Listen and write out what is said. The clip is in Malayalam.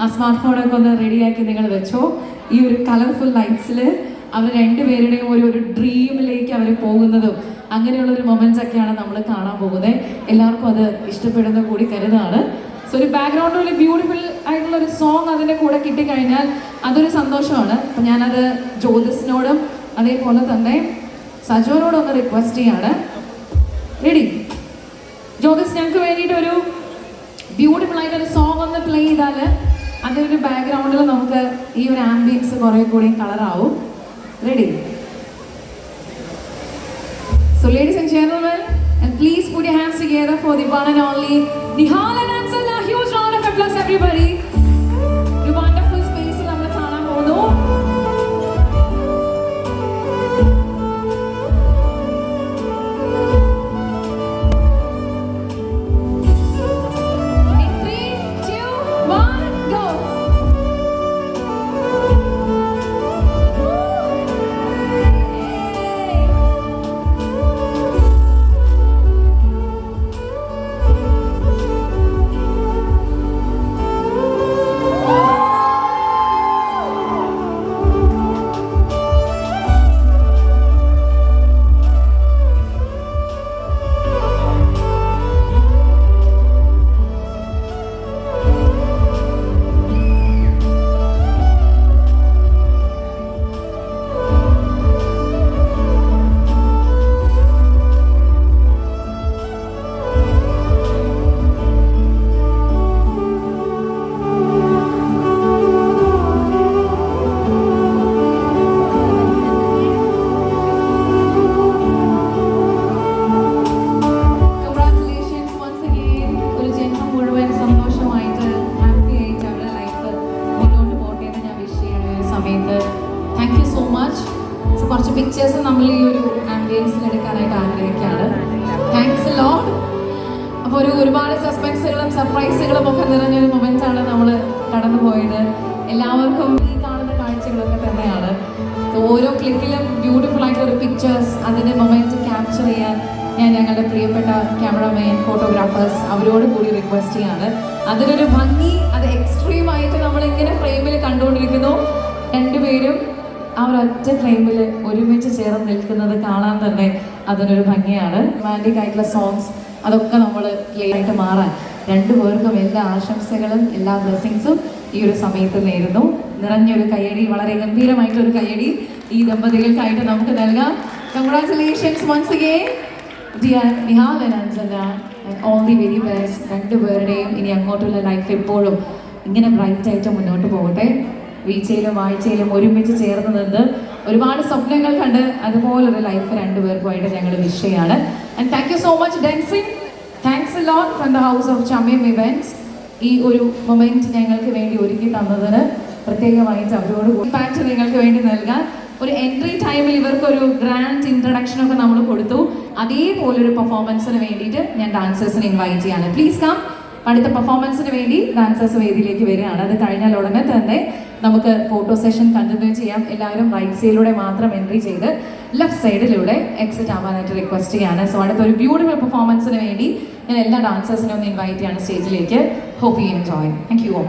ആ സ്മാർട്ട് ഫോണൊക്കെ ഒന്ന് റെഡിയാക്കി നിങ്ങൾ വെച്ചോ. ഈ ഒരു കളർഫുൾ ലൈറ്റ്സിൽ അവർ രണ്ടുപേരുടെയും ഒരു ഒരു ഡ്രീമിലേക്ക് അവർ പോകുന്നതും അങ്ങനെയുള്ള ഒരു മൊമെന്റ്സ് ഒക്കെയാണ് നമ്മൾ കാണാൻ പോകുന്നത് എല്ലാവർക്കും അത് ഇഷ്ടപ്പെടുന്ന കൂടി കരുതാണ് സോ ഒരു ബാക്ക്ഗ്രൗണ്ട് ഒരു ബ്യൂട്ടിഫുൾ ആയിട്ടുള്ള ഒരു സോങ് അതിന്റെ കൂടെ കിട്ടിക്കഴിഞ്ഞാൽ അതൊരു സന്തോഷമാണ്. അപ്പം ഞാനത് ജ്യോതിസിനോടും അതേപോലെ തന്നെ സജോനോടും ഒന്ന് റിക്വസ്റ്റ് ചെയ്യാണ്. റെഡി ജ്യോതിസ് ഞങ്ങൾക്ക് വേണ്ടിയിട്ട് ഒരു ബ്യൂട്ടിഫുൾ ആയിട്ടൊരു സോങ് ഒന്ന് പ്ലേ ചെയ്താൽ അതിന്റെ ബാക്ക്ഗ്രൗണ്ടിൽ നമുക്ക് ഈ ഒരു ആംബിയൻസ് കുറെ കൂടി കളറാവും ready so ladies and gentlemen please put your hands together for the one and only നിഹാലന കുറച്ച് പിക്ചേഴ്സ് നമ്മൾ ഈ ഒരു ആംബിയൻസിൽ എടുക്കാനായിട്ട് ആഗ്രഹിക്കുകയാണ്. താങ്ക്സ് ലോഡ് അപ്പോൾ ഒരു ഒരുപാട് സസ്പെൻസുകളും സർപ്രൈസുകളും ഒക്കെ നിറഞ്ഞൊരു മൊമെന്റ് ആണ് നമ്മൾ കടന്നു പോയത് എല്ലാവർക്കും ഈ കാണുന്ന കാഴ്ചകളൊക്കെ തന്നെയാണ്. ഓരോ ക്ലിക്കിലും ബ്യൂട്ടിഫുൾ ആയിട്ടുള്ള ഒരു പിക്ചേഴ്സ് അതിന്റെ മൊമെന്റ് ക്യാപ്ചർ ചെയ്യാൻ ഞാൻ ഞങ്ങളുടെ പ്രിയപ്പെട്ട ക്യാമറമാൻ ഫോട്ടോഗ്രാഫേഴ്സ് അവരോട് കൂടി റിക്വസ്റ്റ് ചെയ്യാണ്. അതിനൊരു ഭംഗി അത് എക്സ്ട്രീം ആയിട്ട് നമ്മൾ ഇങ്ങനെ ഫ്രെയിമിൽ കണ്ടുകൊണ്ടിരിക്കുന്നു? രണ്ടുപേരും ആ ഒരൊറ്റ ഫ്രെയിമിൽ ഒരുമിച്ച് ചേർന്ന് നിൽക്കുന്നത് കാണാൻ തന്നെ അതിനൊരു ഭംഗിയാണ്. റൊമാന്റിക് ആയിട്ടുള്ള സോങ്സ് അതൊക്കെ നമ്മൾ ക്ലിയർ ആയിട്ട് മാറാൻ രണ്ടുപേർക്കും എല്ലാ ആശംസകളും എല്ലാ ബ്ലെസ്സിങ്സും ഈ ഒരു സമയത്ത് നേരുന്നു. നിറഞ്ഞൊരു കയ്യടി വളരെ ഗംഭീരമായിട്ടൊരു കയ്യടി ഈ ദമ്പതികൾക്കായിട്ട് നമുക്ക് നൽകാം. Congratulations once again dear all the very best രണ്ടുപേരുടെയും ഇനി അങ്ങോട്ടുള്ള ലൈഫ് എപ്പോഴും ഇങ്ങനെ ബ്രൈറ്റ് ആയിട്ട് മുന്നോട്ട് പോകട്ടെ. വീഴ്ചയിലും വാഴ്ചയിലും ഒരുമിച്ച് ചേർന്ന് നിന്ന് ഒരുപാട് സ്വപ്നങ്ങൾ കണ്ട് അതുപോലൊരു ലൈഫ് രണ്ടുപേർക്കുമായിട്ട് ഞങ്ങൾ വിഷ് ചെയ്യാണ്. And thank you so much dancing thanks lot from the house of Chamayam events ഈ ഒരു മൊമെന്റ് ഞങ്ങൾക്ക് വേണ്ടി ഒരുക്കി തന്നതിന് പ്രത്യേകമായിട്ട് അവരോട് ഇമ്പാക്റ്റ് നിങ്ങൾക്ക് വേണ്ടി നൽകാൻ. ഒരു എൻട്രി ടൈമിൽ ഇവർക്കൊരു ഗ്രാൻഡ് ഇൻട്രഡക്ഷൻ ഒക്കെ നമ്മൾ കൊടുത്തു. അതേപോലെ ഒരു പെർഫോമൻസിന് വേണ്ടിയിട്ട് ഞാൻ ഡാൻസേഴ്സിനെ ഇൻവൈറ്റ് ചെയ്യാണ്. പ്ലീസ് കം അടുത്ത പെർഫോമൻസിന് വേണ്ടി ഡാൻസേഴ്സ് വേദിയിലേക്ക് വരികയാണ്. അത് കഴിഞ്ഞാൽ ഉടനെ തന്നെ നമുക്ക് ഫോട്ടോ സെഷൻ കണ്ടിന്യൂ ചെയ്യാം. എല്ലാവരും റൈറ്റ് സൈഡിലൂടെ മാത്രം എൻട്രി ചെയ്ത് ലെഫ്റ്റ് സൈഡിലൂടെ എക്സിറ്റ് ആവാനായിട്ട് റിക്വസ്റ്റ് ചെയ്യാണ്. സോ അടുത്ത ഒരു ബ്യൂട്ടിഫുൾ പെർഫോമൻസിന് വേണ്ടി ഞാൻ എല്ലാ ഡാൻസേഴ്സിനെ ഒന്ന് ഇൻവൈറ്റ് ചെയ്യാണ് സ്റ്റേജിലേക്ക് hope you enjoy thank you all